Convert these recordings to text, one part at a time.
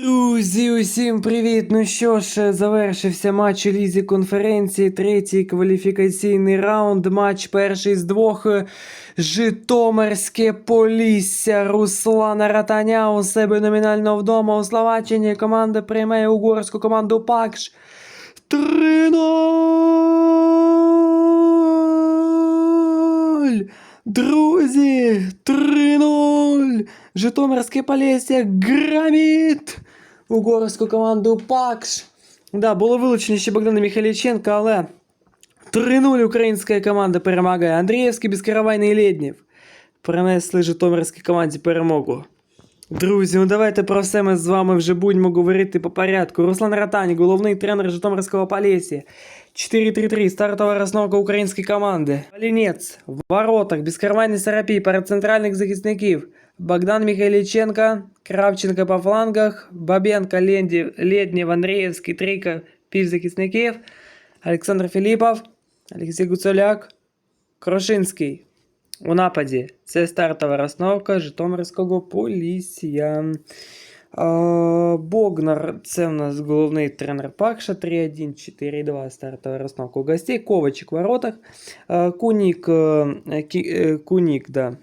Друзі, усім привіт! Ну що ж, завершився матч у лізі конференції, третій кваліфікаційний раунд. Матч перший з двох. Житомирське Полісся Руслана Ратаня у себе номінально вдома у Словаччині. Команда приймає угорську команду Пакш. 3-0! Друзі, 3-0! Житомирське Полісся громить угорську команду Пакш. Да, було вилучено ще Богдана Михайліченка, але 3-0 українська команда перемагає. Андріївський, Безкаравайний і Лєднєв принесли Житомирській команді перемогу. Друзі, ну давайте про все ми з вами вже будемо говорити по порядку. Руслан Ратань, головний тренер Житомирського Полісся. 4-3-3, стартова розновка української команди. Олінець, в воротах, безкарманний Сарапій, перед центральних захисників. Богдан Михайліченко, Кравченко по флангах, Бабенко, Лендів, Лєднєв, Андріївський, трійка півзахисників. Олександр Філіпов, Олексій Гуцуляк, Крошинський. У нападі це стартова розновка Житомирського Полісся. А, Богнар, це у нас головний тренер Пакша 3-1, 4-2 стартова розновка у гостей. Ковачик в воротах. А, Кунік, е, Кі- е, Кунік, да.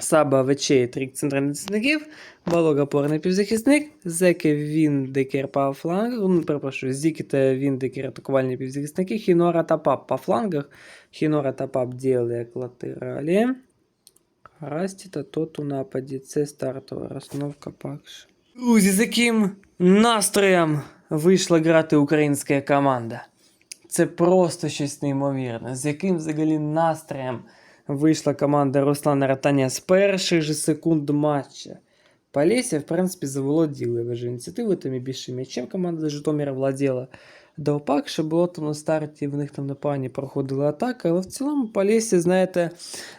Саба Вечей, трик центральних захисників, Балога опорний півзахисник, Зеки Віндекер по флангах, ну, перепрошую, Зіки та Віндекер атакувальні півзахисники, Хінора та Пап по флангах, Хінора та Пап діяли як латералі. Расті та тот у нападі, це стартова розновка Пакш. Друзі, з яким настроєм вийшла грати українська команда? Це просто щось неймовірне. З яким взагалі настроєм вийшла команда Руслана Ратаня з перших же секунд матча. Полісся, в принципі, заволоділи вже ініціативою, там і більше м'ячем команда Житомира владіла. До ОПАК, що було там на старті, в них там на пані проходила атака, але в цілому Полісся, знаєте,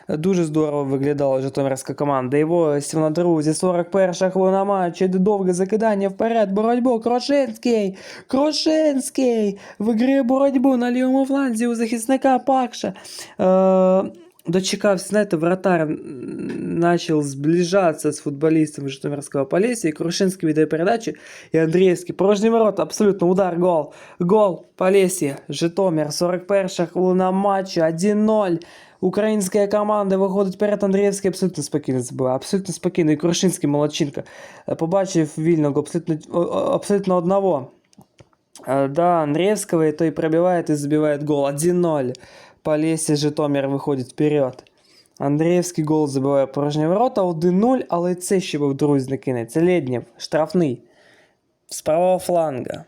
дуже здорово виглядала Житомирська команда. Його на друзі, 41 хвилина матчу, йде довге закидання вперед, боротьбу, Крошинський, Крошинський, виграє боротьбу на лівому фланзі у захисника Пакша. Е, дочекався, знаєте, вратар начал зближаться с футболистом Житомирского Полесья, и Крушинский віддає передачу, і Андріївський, порожні ворота, абсолютно удар, гол, гол, Полесье, Житомир, 41 хвилина матчу, 1-0, Українська команда виходить перед Андріївський абсолютно спокійно забиває, абсолютно спокійно, і Крушинський молодчинка, Е, побачив вільного, абсолютно, о- о- абсолютно одного, Э, Да, Андреевского, и то и пробивает, и забивает гол. 1-0. Полесье Житомир виходить вперед. Андріївський гол забиває порожні ворота 1-0, але це ще був друзі на кінець. Це Лєднєв, штрафний. З правого фланга.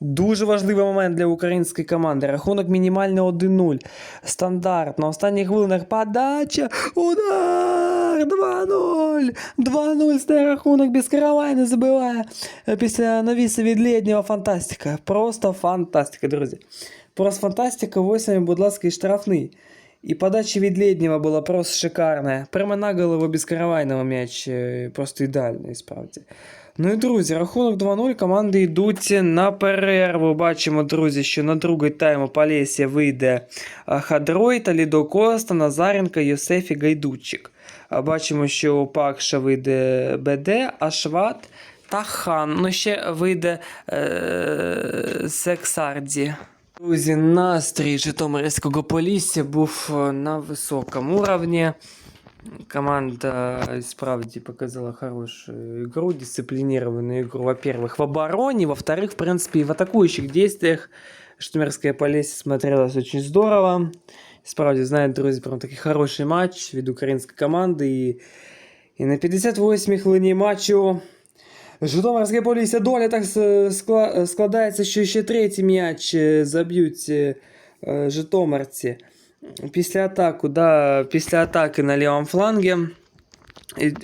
Дуже важливий момент для української команди. Рахунок мінімально 1-0. Стандарт. На останніх хвилинах подача. Удар! 2-0! 2-0 стає рахунок без не забиває. Е, Після навісу від Лєднєва фантастика. Просто фантастика, друзі. Просто фантастика. Ось вам, будь ласка, і штрафний. І подача від Лєднєва була просто шикарна. Прямо на голову без м'яч е, просто ідеальний, справді. Ну і друзі, рахунок 2-0. Команди йдуть на перерву. Бачимо, друзі, що на другий тайм у Полісся вийде а, Хадрой, Талідо Коста, Назаренко, Йосеф і Гайдучик. А Бачимо, що у Пакша вийде БД, Ашват та Хан. Ну ще вийде е- Сексарді. Друзі, настрій Житомирського Полісся був е, на високому рівні. Команда э, справді показала хорошую игру, дисциплинированную игру, во-первых, в обороне, во-вторых, в принципе, и в атакующих действиях. Житомирская Полесье смотрелась очень здорово. Справді, знаєте, друзі, прям такий хороший матч від української команди. І, і на 58-й хвилині матчу Житомирське Полісся доля так складається, що ще третій м'яч е, заб'ють е, житомирці. Після атаку, да, після атаки на лівому флангі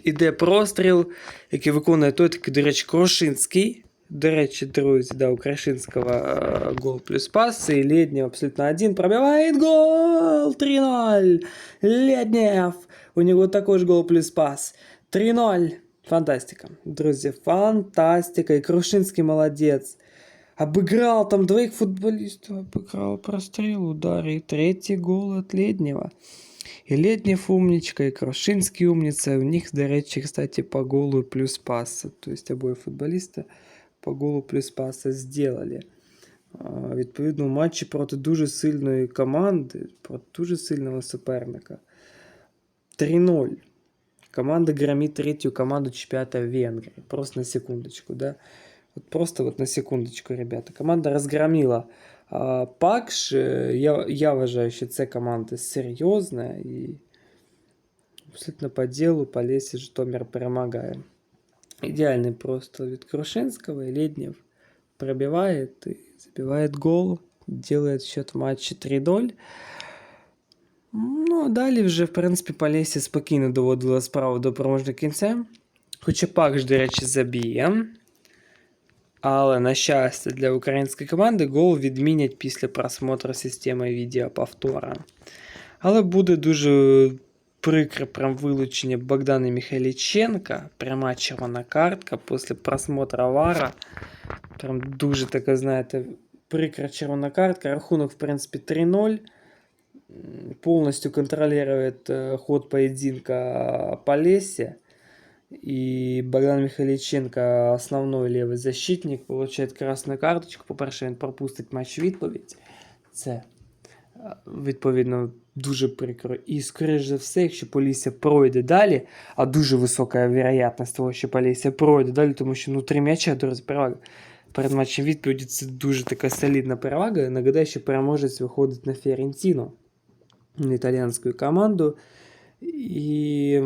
іде простріл, який виконує той такий, до речі, Крушинський. До речі, друзі, да, у Крашинського е, гол плюс пас, і Леднєв абсолютно один пробиває гол 3-0. Леднєв. У нього також гол плюс пас. 3-0. Фантастика. Друзі, фантастика. І Крушинський молодець. Обыграл там двоих футболистов, обыграл прострел, удар и третий гол от Леднева. І Леднєв умничка, і Крошинський умниця. У них, до речі, кстати, по голу плюс паса. Тобто обоє футболіста по голу плюс паса зробили. А, Відповідно, у матчі проти дуже сильної команди, проти дуже сильного суперника. 3-0. Команда громит третью команду чемпионата Венгрии. Просто на секундочку, да? Вот просто вот на секундочку, ребята. Команда разгромила а, Пакш. Е, Я, я вважаю, що це команда серйозна і абсолютно по ділу по лесі Житомир перемагає. Идеальный просто від Крушинского и Леднев пробивает и забивает гол, делает счет в матчі 3-0. Ну, а далі вже, в принципі, Полісся спокійно доводила справу до переможного кінця. Хоча Пак ж, до речі, заб'є. Але, на щастя, для української команди гол відмінять після просмотру системи відеоповтора. Але буде дуже прикре прям вилучення Богдана Михайліченка. Пряма червона картка після просмотра Вара. Прям дуже така, знаєте, прикра червона картка. Рахунок, в принципі, 3-0. М, Полностью контролирует э, ход поединка Полесье. И Богдан Михайличенко, основной левый защитник, получает красную карточку. По-перше, він пропустить матч відповідь. Це, е, відповідно, дуже прикро. І, скоріш за все, якщо Полісся пройде далі, а дуже висока вероятність того, що Полісся пройде далі, тому що ну, три м'яча, друзі, перевага. Перед матчем відповіді це дуже така солідна перевага. Нагадаю, що переможець виходить на Фіорентіно, на італійську команду. І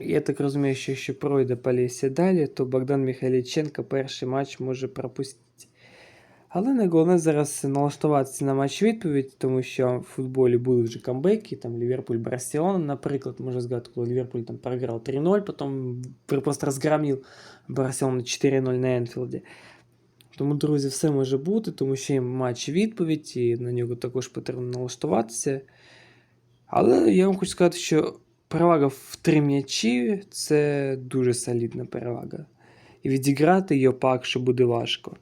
я так розумію, що якщо пройде Полісся далі, то Богдан Михайліченко перший матч може пропустити. Але найголовніше зараз налаштуватися на матч відповідь, тому що в футболі були вже камбеки, там Ліверпуль Барселона, наприклад, можна згадати, коли Ліверпуль там програв 3-0, потім просто розгромив Барселону 4-0 на Енфілді. Тому, друзі, все може бути, тому що є матч відповідь, і на нього також потрібно налаштуватися. Але я вам хочу сказати, що перевага в три м'ячі це дуже солідна перевага. І відіграти її пак, що буде важко.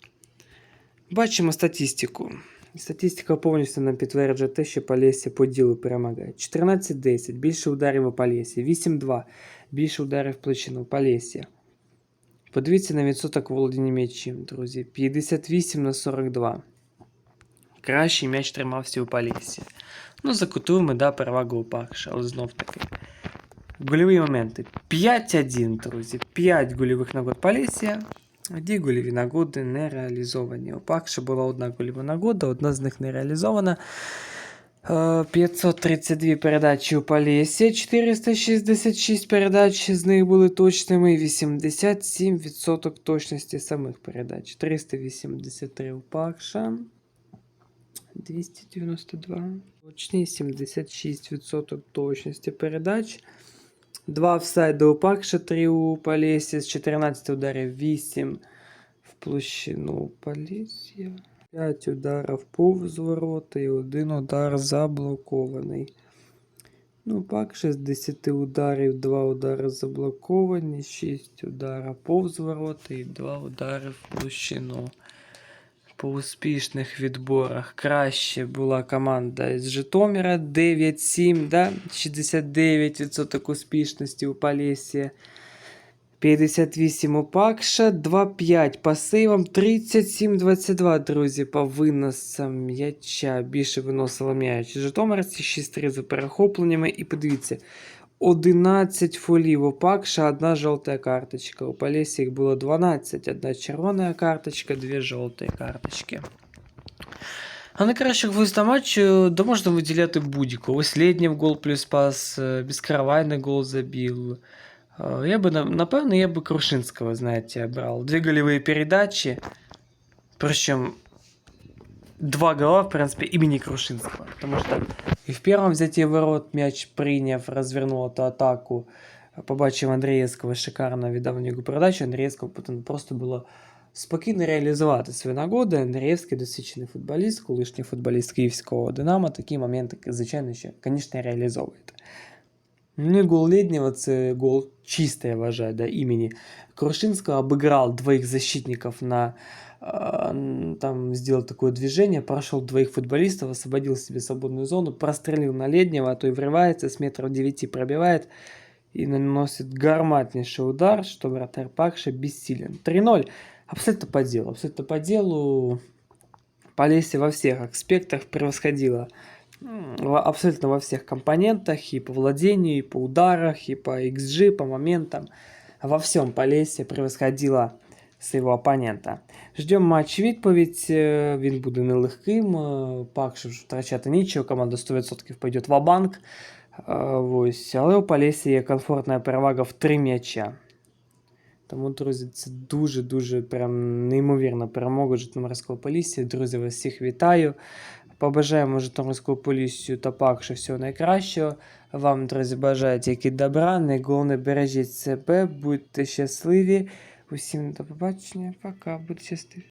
Бачимо статистику. І Статистика повністю нам підтверджує те, що Полісся по ділу перемагає. 14-10, більше ударів у Полісся. 8-2, більше ударів в площину Полісся. Подивіться на відсоток володіння м'ячем, друзі. 58 на 42. Кращий м'яч тримався у Полісся. Ну, за кутовими, да, перевагу у Пакша, але знов таки. Гольові моменти. 5-1, друзі. 5 гольових нагод Полісся. Дві гольові нагоди не реалізовані. У Пакша була одна гольова нагода, одна з них не реалізована. Е, 532 передачі у Полісі, 466 передач з них були точними, 87% точності самих передач. 383 у Пакша. 292. Точні 76% точності передач. Два офсайди у Пакша, 3 у Полісі, з 14 ударів 8 в площину Полісі. 5 ударів повз ворота і один удар заблокований. Ну, пак 60 ударів, 2 удари заблоковані, 6 ударів повз ворота і 2 удари в площину. По успішних відборах краще була команда з Житомира 9-7, да? 69% успішності у Полісі. 58 у Пакша, 2-5 по сейвам, 37-22, друзі, по виносам м'яча. Більше виносило м'яч. Житомирці 6-3 за перехопленнями. І подивіться, 11 фолів у Пакша, одна жовта карточка. У Полісі їх було 12, одна червона карточка, дві жовті карточки. А найкращих гвоздя матчу да можна виділяти будь-кого. Ось Лєднєв гол плюс пас, е, Безкаравайний гол забил. Е, Я бы, на- напевно, я бы Крушинского, знаете, брал. Две голевые передачи. Причем два гола, в принципе, имени Крушинского. Потому что и в первом взятии ворот мяч приняв, развернул эту атаку. Побачив Андрієвського шикарно віддав на нього передачу. Андрієвського потім просто було спокійно реалізувати свої нагоди. Андрієвський досвідчений футболіст, колишній футболіст київського Динамо. Такі моменти, звичайно, ще, звісно, реалізовує. Ну и гол Леднева, це гол чисто, я вважаю, да, імені. Крушинского обыграл двоих защитников на... а, Там сделал такое движение, прошел двоих футболистов, освободил себе свободную зону, прострелил на Леднева, а то и врывается, с метров 9 пробивает и наносит гарматнейший удар, что вратарь Пакша бессилен. 3-0. Абсолютно по делу. Абсолютно по делу. Полесье во всех аспектах во- абсолютно во всех компонентах, и по владению, и по ударах, и по XG, по моментам. Во всем Полесье превосходила своего опонента. Ждем матч відповідь. е, Він буде нелегким. е, Пакше втрачати нічого. Команда 100% пойде в банк Ось. Але у Полесі є комфортна перевага в три м'яча. Тому, друзі, це дуже-дуже прям неймовірна перемога Житомирського Полісся. Друзі, вас всіх вітаю. Побажаємо Житомирського Поліссю та Пакше всього найкращого. Вам, друзі, бажаю тільки добра. Найголовніше бережіть себе, будьте щасливі. Усім до побачення. Пока, будьте щасливі.